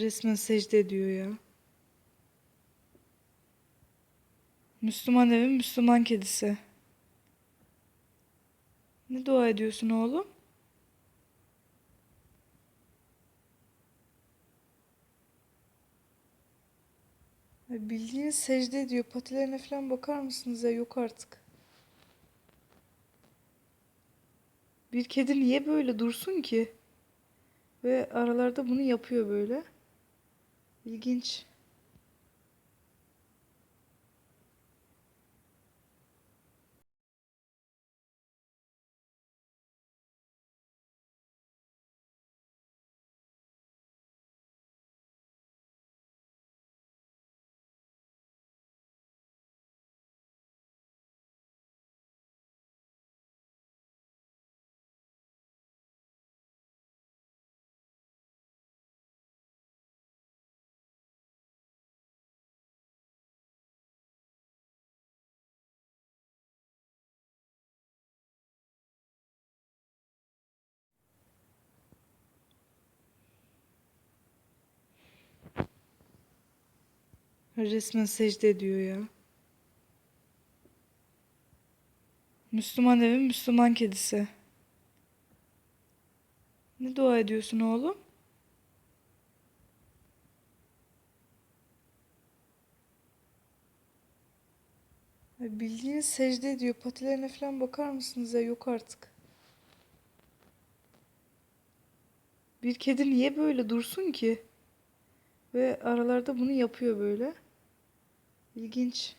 Resmen secde ediyor ya. Müslüman evi, Müslüman kedisi. Ne dua ediyorsun oğlum? Ay Bildiğiniz secde ediyor. Patilerine falan bakar mısınız ya? Yok artık. Bir kedi niye böyle dursun ki? Ve aralarda bunu yapıyor böyle. İlginç. Resmen secde ediyor ya. Müslüman evi, Müslüman kedisi. Ne dua ediyorsun oğlum? Ay Bildiğiniz secde ediyor. Patilerine falan bakar mısınız ya? Yok artık. Bir kedi niye böyle dursun ki? Ve aralarda bunu yapıyor böyle. İlginç.